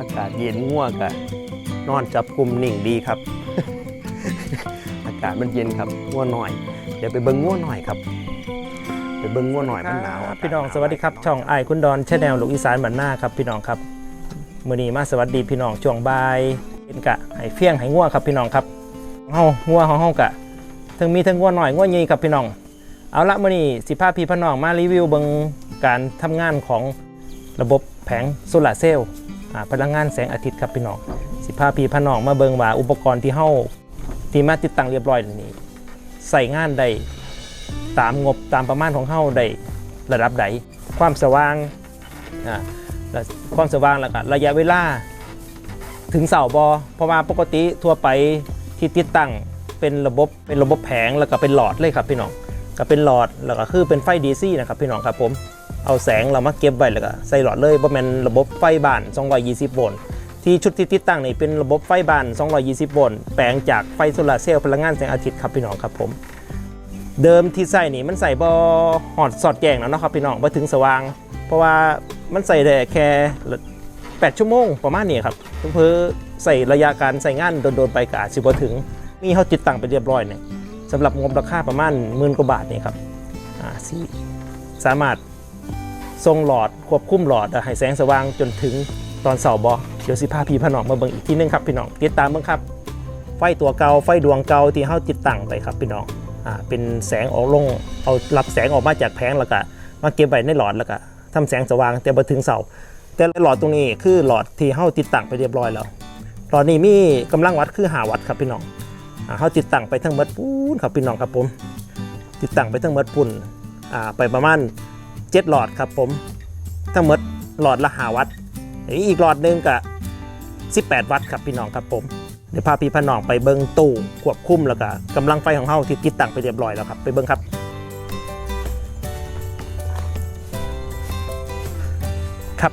อากาศเย็นง่วงกะนอนจับกลุ่มนิ่งดีครับ อากาศมันเย็นครับง่วงหน่อย เดี๋ยวไปเบิ้งง่วงหน่อยครับ ไปเบิ้งง่วงหน่อยมันหนาวครับพี่น้องสวัสดีครับ ช่องไอ้ายคุณดอนชาแนลลูกอีสานบ้านหน้าครับ พี่น้องครับมื้อนี้มาสวัสดีพี่น้องช่วงบ่ายเป็นกะให้เฟี้ยงให้ง่วครับพี่น้องครับเฮาง่วของเฮากะทั้งมีทั้งง่วหน่อยง่วใหญ่ครับพี่น้องเอาละมื้อนี้สิพาพี่พี่น้องมารีวิวเบิ่งการทำงานของระบบแผงโซลาร์เซลล์อ่า พลังงานแสงอาทิตย์ครับพี่น้องสิพาพี่พี่น้องมาเบิงว่าอุปกรณ์ที่เฮาที่มาติดตั้งเรียบร้อยนี้ใส่งานได้ตามงบตามประมาณของเฮาได้ระดับใดความสว่างอ่าและความสว่างแล้วก็ระยะเวลาถึงเสาบอเพราะว่าปกติทั่วไปที่ติดตั้งเป็นระบบเป็นระบบแผงแล้วก็เป็นหลอดเลยครับพี่น้องก็เป็นหลอดแล้วก็คือเป็นไฟ DC นะครับพี่น้องครับผม เอาแสงเรามาเก็บไว้แล้วก็ใส่หลอดเลยบ่แม่นระบบไฟบ้าน 220 โวลต์ที่ชุดที่ติดตั้งนี่เป็นระบบไฟบ้าน 220 โวลต์แปลงจากไฟโซลาร์เซลล์พลังงานแสงอาทิตย์ครับพี่น้องครับผมเดิมที่ใส่นี่มันใส่บอหอดสอดแจงแล้วเนาะครับพี่น้องมาถึงสว่าง เพราะว่ามันใส่ได้แค่ 8 ชั่วโมงประมาณนี้ครับเพื่อใส่ระยะการใส่งานโดนๆไปกาสิบ่ถึง มีเขาติดตั้งไปเรียบร้อยเนี่ยสำหรับงบราคาประมาณหมื่นกว่าบาทนี่ครับอ่าสิสามารถ ทรงหลอดควบคุมหลอดให้แสงสว่างจนถึงตอนเสาบอเดี๋ยวสิพาพี่พน้องมาเบิ่งอีกทีนึงครับพี่น้องติดตามเบิ่งครับ ไฟตัวเก่าไฟดวงเก่าที่เขาติดตั้งไปครับพี่น้องอ่าเป็นแสงออกลงเอารับแสงออกมาจากแผงแล้วก็มาเก็บไว้ในหลอดแล้วก็ทำแสงสว่างแต่บ่ถึงเสาแต่หลอดตรงนี้คือหลอดที่เฮาติดตั้งไปเรียบร้อยแล้วหลอดนี้มีกำลังวัดคือ5วัตต์ครับพี่น้องอ่าเฮาติดตั้งไปทั้งหมดปูนครับพี่น้องครับผม ติดตั้งไปทั้งหมดปุ่นอ่าไปประมาณ 7 หลอดครับผม ทั้งหมดหลอดละ5วัตต์อีกหลอดหนึงก็18 วัตต์ครับพี่น้องครับผมเดี๋ยวพาพี่พน้องไปเบิ้งตู้ควบคุมแล้วก็กำลังไฟของเฮาที่ติดตั้งไปเรียบร้อยแล้วครับไปเบิ้งครับครับ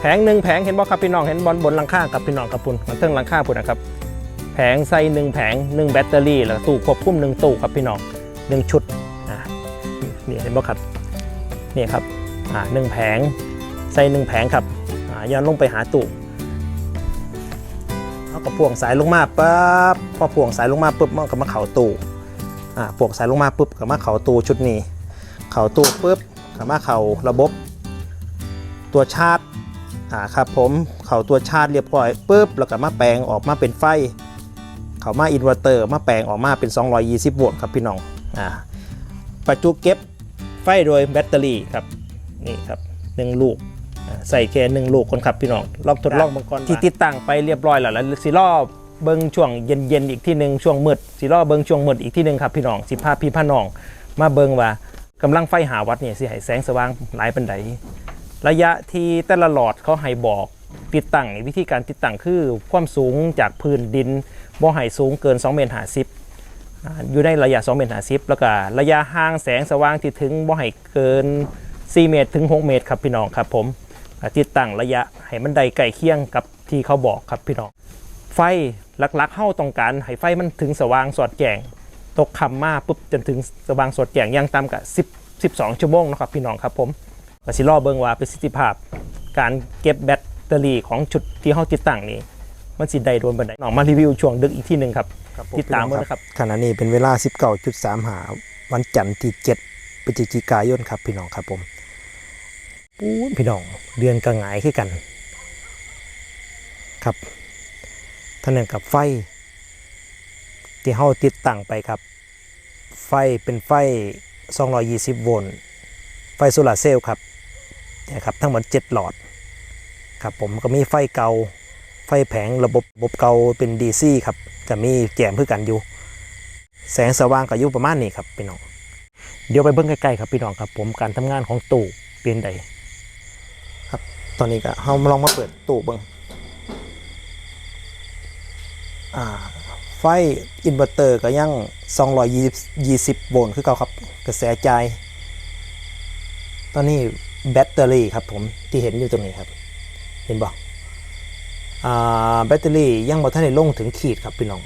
แผงหนึ่งแผงเห็นบ่ครับพี่น้องเห็นบอลบนหลังคากับพี่น้องครับปุ่นมันเทิงหลังคาปุ่นนะครับแผงใส่หนึ่งแผงหนึ่งแบตเตอรี่แล้วตู้ควบคุมหนึ่งตู้ครับพี่น้องหนึ่งชุดอ่านี่เห็นบ่ครับ นี่ครับอ่าหนึ่งแผงใส่หนึ่งแผงครับอ่าย้อนลงไปหาตู้เอากระพวงสายลงมาปั๊บพอพวงสายลงมาปุ๊บมันก็มาเข่าตู้อ่าพวงสายลงมาปุ๊บก็มาเข่าตู้ชุดนี้ เข่าตู้ปุ๊บก็มาเข่าระบบ ตัวชาร์จอ่าครับผมเข่าตัวชาร์จเรียบร้อยปุ๊บแล้วก็มาแปลงออกมาเป็นไฟ เข้ามาอินเวอร์เตอร์มาแปลงออกมาเป็น 220 โวลต์ครับพี่น้องอ่าประจุเก็บ ไฟโดยแบตเตอรี่ครับนี่ครับหนึ่งลูกใส่แค่หนึ่งลูกคนขับพี่น้องลองทดลองบางก่อนที่ติดตั้งไปเรียบร้อยแล้วแล้วสิล่อเบิ้งช่วงเย็นๆอีกที่หนึ่งช่วงมืดสิล่อเบิ้งช่วงมืดอีกที่หนึ่งครับพี่น้องสิพาพี่พาน้อง มาเบิ้งว่ากำลังไฟหาวัดเนี่ยสิให้แสงสว่างหลายปันไดระยะที่แต่ละหลอดเขาให้บอกติดตั้งนี่วิธีการติดตั้งคือความสูงจากพื้นดินบ่ให้สูงเกิน2เมตร50 อยู่ในระยะ 2 เมตร50แล้วก็ระยะห่างแสงสว่างที่ถึงบ่ให้เกิน 4 เมตรถึง 6 เมตรครับพี่น้องครับผมติดตั้งระยะให้มันได้ใกล้เคียงกับที่เขาบอกครับพี่น้อง ไฟหลักๆเข้าต้องการให้ไฟมันถึงสว่างสอดแจงตกคำมาปุ๊บจนถึงสว่างสอดแจงยังต่ำกับ10 12 ชั่วโมงนะครับพี่น้องครับผมก็สิรอเบิงว่าประสิทธิภาพ การเก็บแบตเตอรี่ของชุดที่เขาติดตั้งนี้ มันสิได้โดนบันไดน้องมารีวิวช่วงดึกอีกที่หนึ่งครับติดตามด้วยนะครับขณะนี้เป็นเวลา 19.3หาวันจันทร์ที่7พฤศจิกายนครับ พี่น้องครับผมปูนพี่น้องเดือนกระหงายขึ้นกัน ครับเท่านั้นกับไฟ ที่เฮาติดตั้งไปครับ ไฟเป็นไฟ 220 โวลต์ไฟโซลาร์เซลล์ครับนะครับทั้งหมด7หลอดครับผมก็มีไฟเกา ไฟแผงระบบระบบเก่าเป็น DC ครับจะมีแจมเพื่อกันอยู่ แสงสว่างก็อยู่ประมาณนี้ครับพี่น้องเดี๋ยวไปเบิ่งใกล้ๆครับพี่น้องครับ ผมการทำงานของตู้เป็นใดครับ ตอนนี้ก็เฮาลองมาเปิดตู้เบิ่งอ่าไฟอินเวอร์เตอร์ก็ยัง 220 โวลต์คือเก่าครับ กระแสจ่ายตอนนี้แบตเตอรี่ครับผมที่เห็นอยู่ตรงนี้ครับ เห็นบ่อ่า แบตเตอรี่ยังบ่ทันได้ลงถึงขีดครับพี่น้อง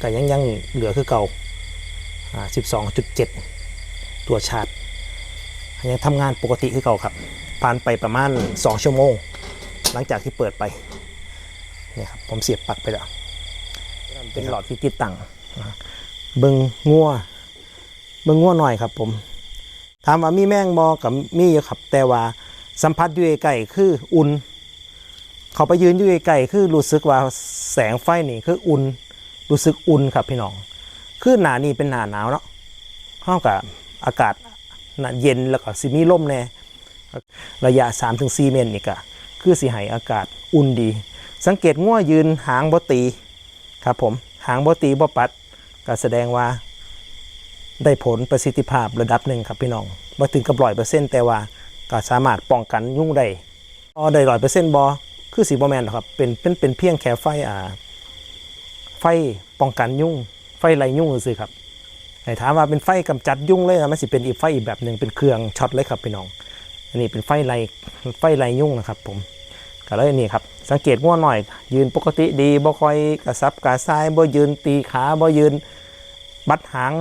ก็ยังยังเหลือคือเก่า12.7 ตัวชาร์จยังทำงานปกติคือเก่าครับผ่านไปประมาณ 2 ชั่วโมง หลังจากที่เปิดไปเนี่ยครับผมเสียบปลั๊กไปแล้ว เป็นหลอดที่ติดตั้งเบิงงัวเบิงงัวหน่อยครับผมถามว่ามีแมงบอกับมีอยู่ครับแต่ว่าสัมผัสอยู่ใกล้ๆคืออุ่น เขาไปยืนอยู่ใกล้ๆคือรู้สึกว่าแสงไฟนี่คืออุ่นรู้สึกอุ่นครับพี่น้อง คือหนานี่เป็นหนาหนาวเนาะเข้ากับอากาศหนาเย็นแล้วก็สิมีลมแน่ระยะ 3-4 เมตรนี่ก็คือสิให้อากาศอุ่นดี สังเกตง่วยืนหางบตีครับผมหางบตีบปัดก็แสดงว่าได้ผลประสิทธิภาพระดับหนึ่งครับพี่น้องบ่ถึงกับร้อยเปอร์เซ็นต์แต่ว่าก็สามารถป้องกันยุ่งได้อ๋อได้ร้อยเปอร์เซ็นต์บอ คือสีบอแมนหรอครับเป็นเป็นเป็นเพียงแค่ไฟอ่าไฟป้องกันยุ่ง ไฟไล่ยุ่งซื่อๆครับให้ถามว่าเป็นไฟกำจัดยุ่งเลยนะมันสิเป็นอีกไฟอีกแบบหนึ่งเป็นเครื่องช็อตเลยครับพี่น้อง อันนี้เป็นไฟไล่ไฟไล่ยุ่งนะครับ ผมก็เลยนี่ครับสังเกตง่วหน่อย ยืนปกติดีบ่ค่อยกระซับกระซ้ายบ่ยืนตีขาบ่ยืนบัดหาง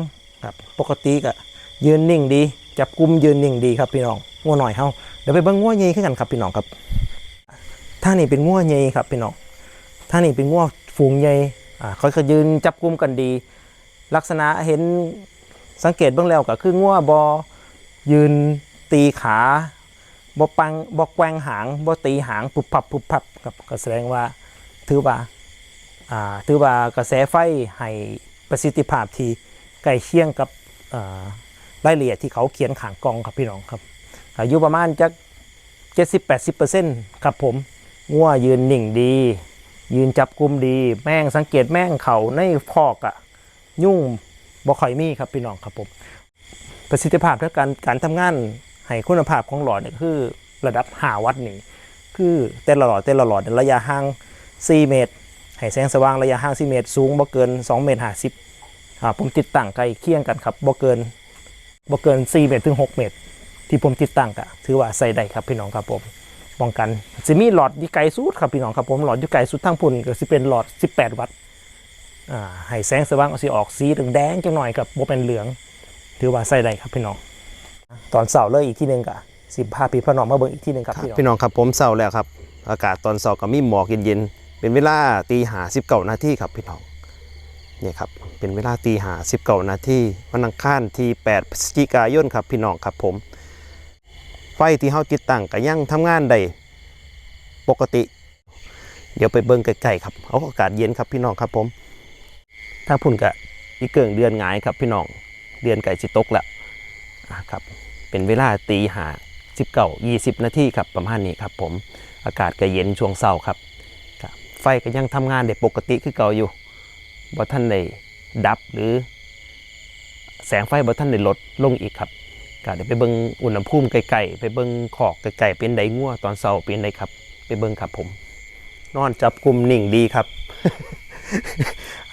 ครับปกติก็ยืนนิ่งดี จับกุมยืนนิ่งดีครับพี่น้องง่วหน่อยเฮาเดี๋ยวไปเบิ่งง่วใหญ่ขึ้นกันครับพี่น้องครับ ท่านี่เป็นง่วใหญ่ครับพี่น้องท่านี่เป็นง่วฝูงใหญ่อ่าเขาก็ยืนจับกลุ่มกันดี ลักษณะเห็นสังเกตเบื้องแล้วก็คือง่วบอยืนตีขาบอปังบอแกว่งหางบอตีหางปุบปับปุบปับครับก็แสดงว่าถือว่าอ่าถือว่ากระแสไฟให้ประสิทธิภาพที่ใกล้เคียงกับอ่ารายละเอียดที่เขาเขียนขางกองครับพี่น้องครับอายุประมาณจัก70-80%ครับผม ง่วยืนนิ่งดี ยืนจับกลุ่มดี แม่งสังเกตแม่งเขาในคอกอะยุ่งบ่ค่อยมีครับพี่น้องครับผมประสิทธิภาพและการการทำงานให้คุณภาพของหลอดเนี่ยคือระดับ5วัตต์นี่คือแต่ละหลอดแต่ละหลอดระยะห่าง 4 เมตร ให้แสงสว่างระยะห่าง 4 เมตร สูงบ่เกิน 2 เมตร50อ่าผมติดตั้งใกล้เคียงกันครับบ่เกินบ่เกิน 4 เมตรถึง 6 เมตร ที่ผมติดตั้งก็ถือว่าใส่ได้ครับพี่น้องครับผม ป้องกันสิมีหลอดที่ไกลสุดครับพี่น้องครับผมหลอดที่ไกลสุดทั้งพุ่นก็สิเป็นหลอด 18 วัตต์อ่าให้แสงสว่างเอาสิออกสีแดงจังหน่อยกับโบเป็นเหลือง ถือว่าใส่ได้ครับพี่น้อง ตอนเสาร์เลยอีกที่หนึ่งกะสิบห้าปีพระนองมาเบิ่งอีกที่หนึ่งครับพี่น้องครับผมเสาร์แล้วครับ อากาศตอนเสาร์ก็มีหมอกเย็นๆเป็นเวลาตีหาสิบเก้านาทีครับพี่น้องนี่ครับเป็นเวลาตีหาสิบเก้านาทีวันอังคารที่8พฤศจิกายนครับพี่น้องครับผม ฟที่เฮาติดตั้งก็ยังทำงานได้ปกติ เดี๋ยวไปเบิ่งใกล้ๆครับเอาอากาศเย็นครับพี่น้องครับผมถ้าพุ่นกะอีเกิงเดือนหงายครับพี่น้องเดือนไก่สิตกแล้วอะครับเป็นเวลาตีหาสิบเก้ายี่สิบนาทีครับประมาณนี้ครับผมอากาศก็เย็นช่วงเช้าครับ ไฟก็ยังทำงานได้ปกติคือเก่าอยู่บ่ท่านได้ดับหรือ แสงไฟบ่ท่านได้ลดลงอีกครับ ก็เดี๋ยวไปเบิ่งอุณหภูมิไกลๆไปเบิ่งขอกไกลๆเป็นไดงัวตอนเช้าเป็นไดครับ ไปเบิ่งครับผม นอนจับกลุ่มนิ่งดีครับ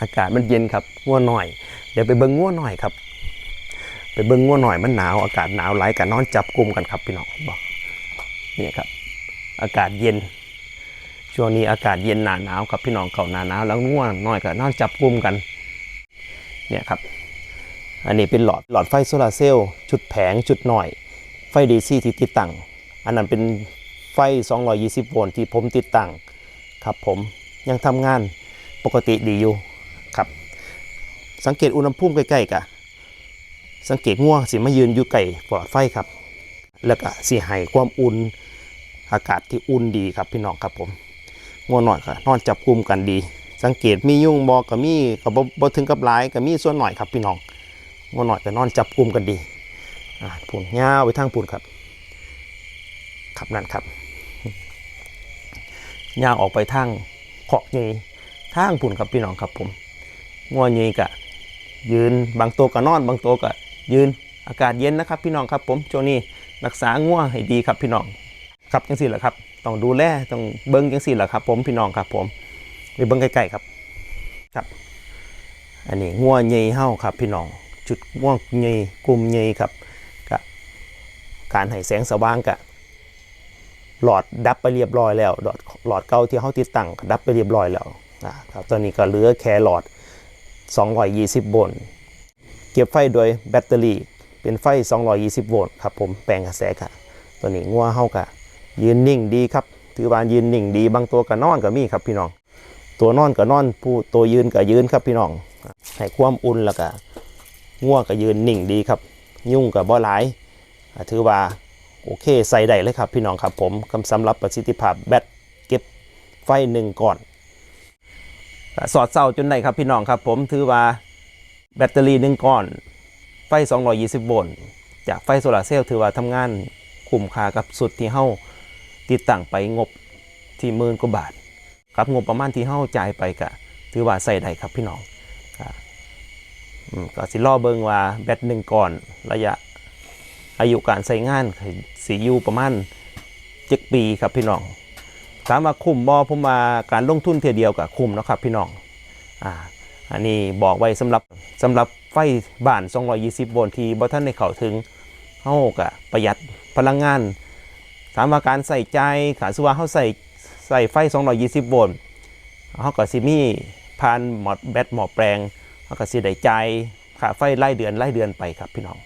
อากาศมันเย็นครับงัวหน่อย เดี๋ยวไปเบิ่งงัวหน่อยครับ ไปเบิ่งงัวหน่อยมันหนาวอากาศหนาวไหลายกันนอนจับกลุ่มกันครับพี่น้องบอกนี่ครับ อากาศเย็นช่วงนี้อากาศเย็นหนาหนาวครับพี่น้องเขาหนาหนาวแล้วง่วงน้อยก็นอนจับกลุ่มกัน เนี่ยครับ อันนี้เป็นหลอดหลอดไฟโซลาร์เซลล์ชุดแผงชุดหน่อย ไฟดีซีที่ติดตั้งอันนั้นเป็นไฟ 220 โวลต์ที่ผมติดตั้งครับผมยังทำงานปกติดีอยู่ครับ สังเกตอุณหภูมิใกล้ๆกะสังเกตง่วงสิมายืนอยู่ใกล้ปลอดไฟครับ แล้วก็สิให้ความอุ่นอากาศที่อุ่นดีครับพี่น้องครับผมง่วงหน่อยก็นอนจับกลุ่มกันดี สังเกตมียุ่งบอก็มีก็บ่บ่ถึงกับหลายก็มีส่วนหน่อยครับพี่น้อง ง่วหน่อยก็นอนจับกลุ่มกันดีอ่าปุ่นยาวไปทางปุ่นครับครับนั่นครับยาวออกไปทางขอกยีทางปุ่นครับพี่น้องครับผมง่วงยีกะ ยืนบางตัวก็นอน บางตัวก็ยืนอากาศเย็นนะครับ พี่น้องครับผมช่วงนี้รักษาง่วให้ดีครับพี่น้องครับจังสี่แหละครับต้องดูแลต้องเบิ้งจังสี่แหละครับ ผมพี่น้องครับผมไปเบิ้งใกล้ๆครับครับ อันนี้ง่วงยีเฮ้าครับพี่น้อง จุดม่วงใหญ่กลุ่มใหญ่ครับกับการให้แสงสว่างกับหลอดดับไปเรียบร้อยแล้วหลอดหลอดเก่าที่เขาติดตั้งดับไปเรียบร้อยแล้วนะครับตอนนี้ก็เหลือแค่หลอด 220 โวลต์เก็บไฟโดยแบตเตอรี่เป็นไฟ 220 โวลต์ครับผมแปลงกระแสค่ะตัวนี้งัวเฮากะยืนนิ่งดีครับถือว่ายืนนิ่งดีบางตัวก็นอนก็มีครับพี่น้อง ตัวนอนก็นอนผู้ตัวยืนก็ยืนครับพี่น้องให้ความอุ่นแล้วก็ ง่วงก็ยืนนิ่งดีครับ ยุ่งกับบ่หลาย ถือว่าโอเคใส่ได้เลยครับพี่น้องครับผมคำสำหรับประสิทธิภาพแบตเก็บไฟหนึ่งก่อน สอดเศร้าจนได้ครับพี่น้องครับผมถือว่าแบตเตอรี่หนึ่งก้อน ไฟ 220 โวลต์จากไฟโซลาร์เซลล์ถือว่าทำงานคุ้มค่ากับสุดที่เฮาติดตั้งไปงบที่หมื่นกว่าบาท ครับงบประมาณที่เฮาจ่ายไปก็ถือว่าใส่ได้ครับพี่น้อง ก็สิรอเบิงว่าแบตหนึ่งก่อนระยะอายุการใช้งานสิอยู่ประมาณ7ปีครับพี่น้องถามว่าคุ้มบ่ผมว่าการลงทุนเทียเดียวกับคุ้มนะครับพี่น้องอ่าอันนี้บอกไว้สำหรับสำหรับไฟบ้าน 220 โวลต์ที่บ่ทันได้เข้าถึงเฮาก็ประหยัดพลังงาน ถามว่าการใส่ใจขาสุว่าเฮาใส่ใส่ไฟ 220 โวลต์เขาก็สิมีผ่านหมอดแบตหมอแปลง เขาก็สิได้ใจค่าไฟไล่เดือนไล่เดือนไปครับพี่น้อง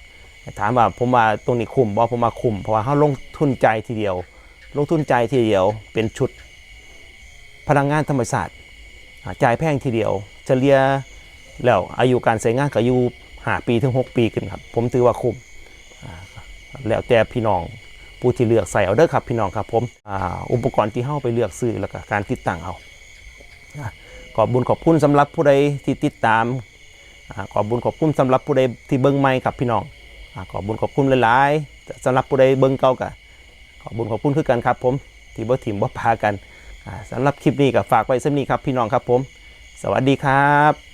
ถามว่าผมว่าตรงนี้คุ้มบ่ผมว่าคุ้มเพราะว่าเขาลงทุนใจทีเดียว ลงทุนใจทีเดียวเป็นชุดพลังงานธรรมศาสตร์จ่ายแพงทีเดียว เฉลี่ยแล้วอายุการใช้งานก็อยู่5ปีถึง 6 ปีขึ้นครับ ผมถือว่าคุ้มแล้วแต่พี่น้องผู้ที่เลือกใส่เอาเด้อครับพี่น้องครับผมออุปกรณ์ที่เข้าไปเลือกซื้อแล้วก็การติดตั้งเอาขอบบุญขอบคุณสำหรับผู้ใดที่ติดตาม ขอบบุญขอบคุณสำหรับผู้ใดที่เบิ้งใหม่ครับพี่น้องอขอบบุญขอบคุณหลายๆสำหรับผู้ใดเบิ้งเก่าก็ขอบบุญขอบคุณคือกันครับผมที่บ่ถิ่มบ่พากันสำสำหรับคลิปนี้ก็ฝากไว้สำนี้ครับพี่น้องครับผม สวัสดีครับ